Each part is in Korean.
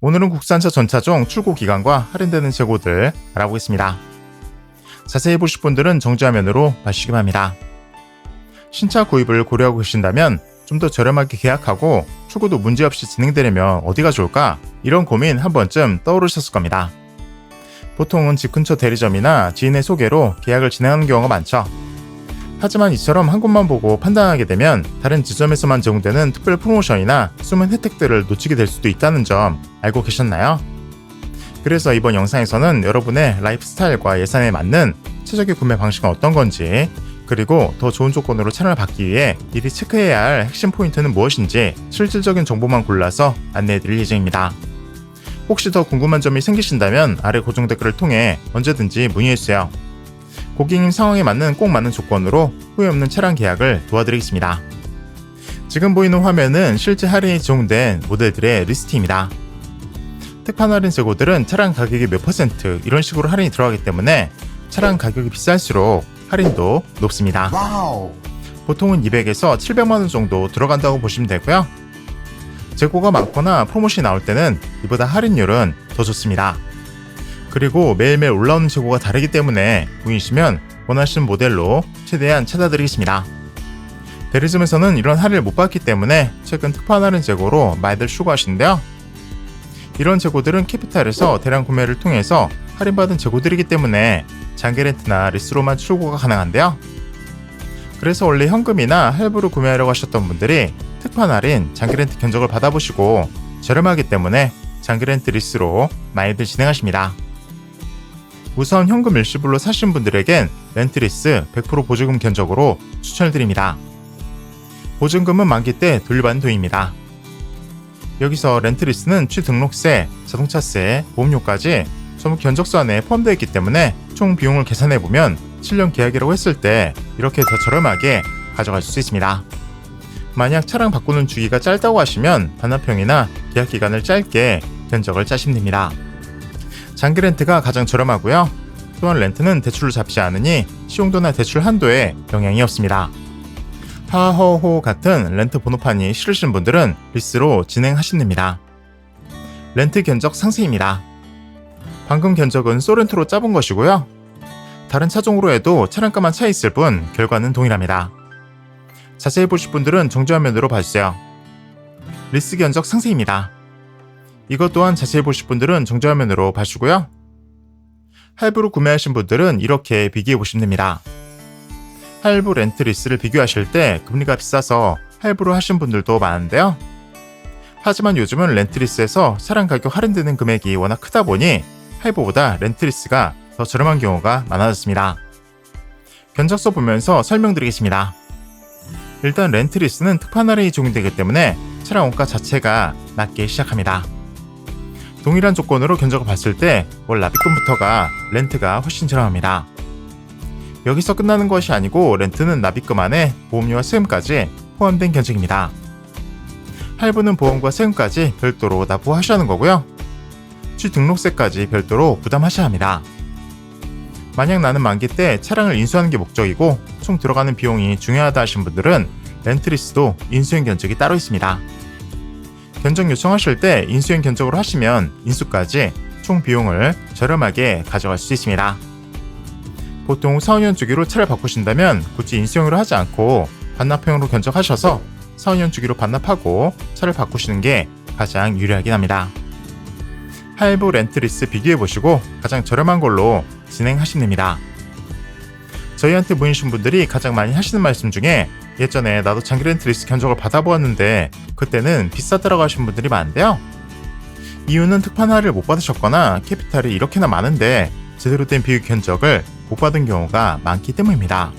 오늘은 국산차 전차종 출고 기간과 할인되는 재고들 알아보겠습니다. 자세히 보실 분들은 정지화면으로 봐주시기 바랍니다. 신차 구입을 고려하고 계신다면 좀 더 저렴하게 계약하고 출고도 문제없이 진행되려면 어디가 좋을까? 이런 고민 한 번쯤 떠오르셨을 겁니다. 보통은 집 근처 대리점이나 지인의 소개로 계약을 진행하는 경우가 많죠. 하지만 이처럼 한 곳만 보고 판단하게 되면 다른 지점에서만 제공되는 특별 프로모션이나 숨은 혜택들을 놓치게 될 수도 있다는 점 알고 계셨나요? 그래서 이번 영상에서는 여러분의 라이프 스타일과 예산에 맞는 최적의 구매 방식은 어떤 건지 그리고 더 좋은 조건으로 차량을 받기 위해 미리 체크해야 할 핵심 포인트는 무엇인지 실질적인 정보만 골라서 안내해 드릴 예정입니다. 혹시 더 궁금한 점이 생기신다면 아래 고정 댓글을 통해 언제든지 문의해주세요. 고객님 상황에 맞는 꼭 맞는 조건으로 후회 없는 차량 계약을 도와드리겠습니다. 지금 보이는 화면은 실제 할인이 적용된 모델들의 리스트입니다. 특판 할인 재고들은 차량 가격의 몇 퍼센트 이런 식으로 할인이 들어가기 때문에 차량 가격이 비쌀수록 할인도 높습니다. 와우. 보통은 200에서 700만 원 정도 들어간다고 보시면 되고요. 재고가 많거나 프로모션이 나올 때는 이보다 할인율은 더 좋습니다. 그리고 매일매일 올라오는 재고가 다르기 때문에 보이시면 원하시는 모델로 최대한 찾아드리겠습니다. 대리점에서는 이런 할인을 못 받기 때문에 최근 특판 할인 재고로 많이들 추구하시는데요. 이런 재고들은 캐피탈에서 대량 구매를 통해서 할인받은 재고들이기 때문에 장기 렌트나 리스로만 출고가 가능한데요. 그래서 원래 현금이나 할부로 구매하려고 하셨던 분들이 특판 할인 장기 렌트 견적을 받아보시고 저렴하기 때문에 장기 렌트 리스로 많이들 진행하십니다. 우선 현금 일시불로 사신 분들에겐 렌트 리스 100% 보증금 견적으로 추천을 드립니다. 보증금은 만기 때 돌려받는 도입니다. 여기서 렌트 리스는 취등록세, 자동차세, 보험료까지 전부 견적서 안에 포함되어 있기 때문에 총 비용을 계산해 보면 7년 계약이라고 했을 때 이렇게 더 저렴하게 가져갈 수 있습니다. 만약 차량 바꾸는 주기가 짧다고 하시면 반납형이나 계약 기간을 짧게 견적을 짜시면 됩니다. 장기 렌트가 가장 저렴하고요. 또한 렌트는 대출을 잡지 않으니 시용도나 대출 한도에 영향이 없습니다. 하허호 같은 렌트 번호판이 싫으신 분들은 리스로 진행하시면 됩니다. 렌트 견적 상세입니다. 방금 견적은 소렌토로 짜본 것이고요. 다른 차종으로 해도 차량가만 차 있을 뿐 결과는 동일합니다. 자세히 보실 분들은 정지화면으로 봐주세요. 리스 견적 상세입니다. 이것 또한 자세히 보실 분들은 정지화면으로 봐주고요. 할부로 구매하신 분들은 이렇게 비교해 보시면 됩니다. 할부 렌트 리스를 비교하실 때 금리가 비싸서 할부로 하신 분들도 많은데요. 하지만 요즘은 렌트리스에서 차량 가격 할인되는 금액이 워낙 크다 보니 할부보다 렌트리스가 더 저렴한 경우가 많아졌습니다. 견적서 보면서 설명드리겠습니다. 일단 렌트리스는 특판 할인이 적용되기 때문에 차량 원가 자체가 낮게 시작합니다. 동일한 조건으로 견적을 봤을 때 월 납입금부터가 렌트가 훨씬 저렴합니다. 여기서 끝나는 것이 아니고 렌트는 납입금 안에 보험료와 세금까지 포함된 견적입니다. 할부는 보험과 세금까지 별도로 납부하셔야 하는 거고요. 취등록세까지 별도로 부담하셔야 합니다. 만약 나는 만기 때 차량을 인수하는 게 목적이고 총 들어가는 비용이 중요하다 하신 분들은 렌트리스도 인수행 견적이 따로 있습니다. 견적 요청하실 때 인수행 견적으로 하시면 인수까지 총 비용을 저렴하게 가져갈 수 있습니다. 보통 4, 5년 주기로 차를 바꾸신다면 굳이 인수형으로 하지 않고 반납형으로 견적하셔서 4, 5년 주기로 반납하고 차를 바꾸시는 게 가장 유리하긴 합니다. 할부 렌트 리스 비교해 보시고 가장 저렴한 걸로 진행하시면 됩니다. 저희한테 문의신 분들이 가장 많이 하시는 말씀 중에 예전에 나도 장기 렌트 리스 견적을 받아보았는데 그때는 비싸더라고 하신 분들이 많은데요. 이유는 특판화를 못 받으셨거나 캐피탈이 이렇게나 많은데 제대로 된 비교 견적을 못 받은 경우가 많기 때문입니다.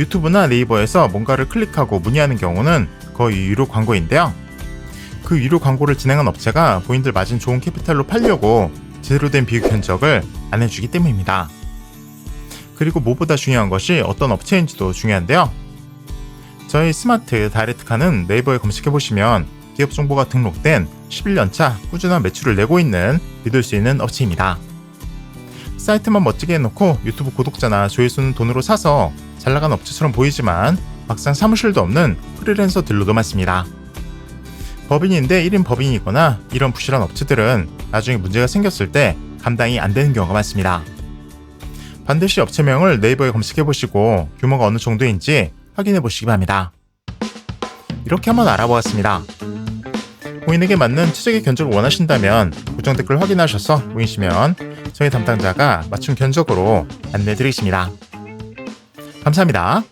유튜브나 네이버에서 뭔가를 클릭하고 문의하는 경우는 거의 유료 광고인데요. 그 유료 광고를 진행한 업체가 본인들 마진 좋은 캐피탈로 팔려고 제대로 된 비교 견적을 안 해주기 때문입니다. 그리고 무엇보다 중요한 것이 어떤 업체인지도 중요한데요. 저희 스마트 다이렉트카는 네이버에 검색해보시면 기업 정보가 등록된 11년차 꾸준한 매출을 내고 있는 믿을 수 있는 업체입니다. 사이트만 멋지게 해놓고 유튜브 구독자나 조회수는 돈으로 사서 잘 나간 업체처럼 보이지만 막상 사무실도 없는 프리랜서들로도 많습니다. 법인인데 1인 법인이거나 이런 부실한 업체들은 나중에 문제가 생겼을 때 감당이 안 되는 경우가 많습니다. 반드시 업체명을 네이버에 검색해 보시고 규모가 어느 정도인지 확인해 보시기 바랍니다. 이렇게 한번 알아보았습니다. 고인에게 맞는 최적의 견적을 원하신다면 고정 댓글 확인하셔서 보이시면 저희 담당자가 맞춤 견적으로 안내해 드리겠습니다. 감사합니다.